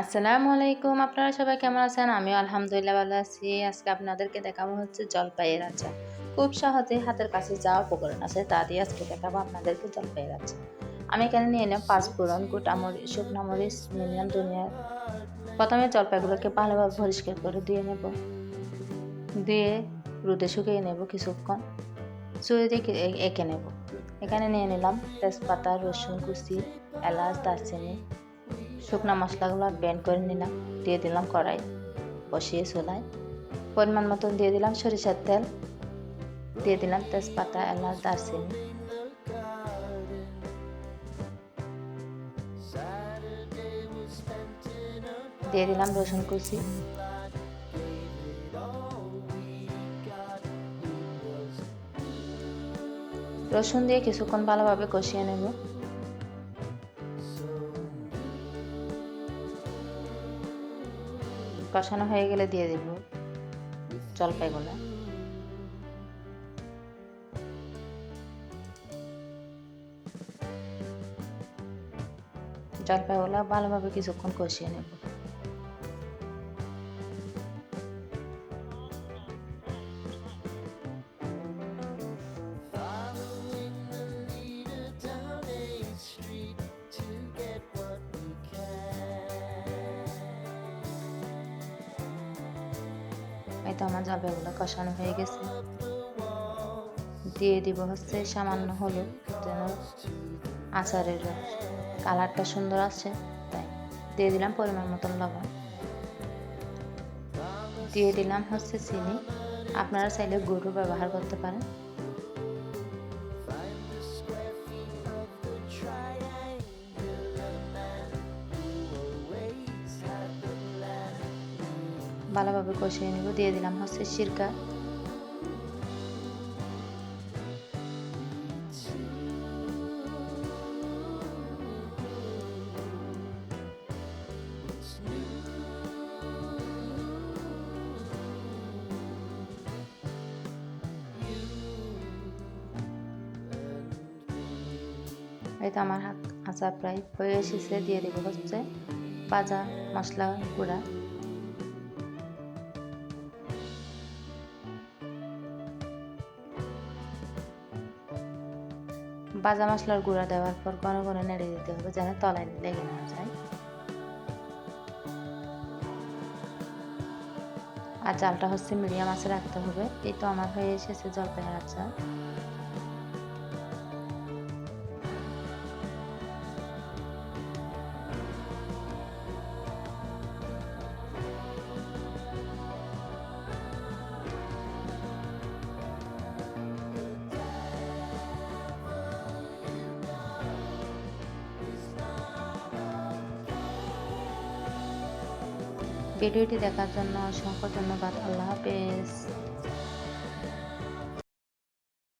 আসসালামু আলাইকুম, আপনারা সবাই কেমন আছেন? আমিও আলহামদুলিল্লাহ ভালো আছি। আজকে আপনাদেরকে দেখাবো হচ্ছে জলপাইয়ের আচার খুব সহজে হাতের কাছে যা উপকরণ আছে তা দিয়ে আজকে দেখাবো আপনাদেরকে জলপাইয়ের আচার আমি এখানে নিয়ে নিলাম পাঁচ ফোড়ন, গোটা মরিচ, শুকনো মরিচ নিয়ে নিলাম দুনিয়া প্রথমে জলপাইগুলোকে ভালোভাবে পরিষ্কার করে দিয়ে নেব। দিয়ে রোদে শুকিয়ে নেব কিছুক্ষণ। চুয়ে দিয়ে এঁকে নেব। এখানে নিয়ে নিলাম তেজপাতা, রসুন কুচি, এলাচ, দারচিনি। শুকনো মশলাগুলো ব্যান্ড করে নিলাম, দিয়ে দিলাম কড়াই, বসিয়ে চোলায়। পরিমাণ মতন দিয়ে দিলাম সরিষার তেল, দিয়ে দিলাম তেজপাতা, এলাচ, দারচিনি। দিয়ে দিলাম রসুন কুচি। রসুন দিয়ে কিছুক্ষণ ভালোভাবে কষিয়ে নেব। কষানো হয়ে গেলে দিয়ে দেব জলপাইগুলো। জলপাইগুলো ভালোভাবে কিছুক্ষণ কষিয়ে নেব। তো আমার জলপাইগুলো কষানো হয়ে গেছে। দিয়ে দিব হচ্ছে সামান্য হলুদ, যেন আচারের কালারটা সুন্দর আছে, তাই। দিয়ে দিলাম পরিমাণ মতন লবণ। দিয়ে দিলাম হচ্ছে চিনি। আপনারা চাইলে গরু ব্যবহার করতে পারেন। ভালোভাবে কষিয়ে নেব, দিয়ে দিলাম হচ্ছে সিরকা। এই তো আমার হাত আচার প্রায় হয়ে এসেছে, দিয়ে দেবো হচ্ছে ভাজা মশলা গুঁড়া। ভাজা মশলার গুঁড়া দেওয়ার পর ঘন ঘন নেড়ে দিতে হবে যেন তলায় লেগে না যায়। আর জালটা হচ্ছে মিডিয়াম আছে রাখতে হবে। এই তো আমার হয়ে এসেছে জলপাইয়ের আচার। ভিডিওটি দেখার জন্য অসংখ্য ধন্যবাদ। আল্লাহ হাফেজ।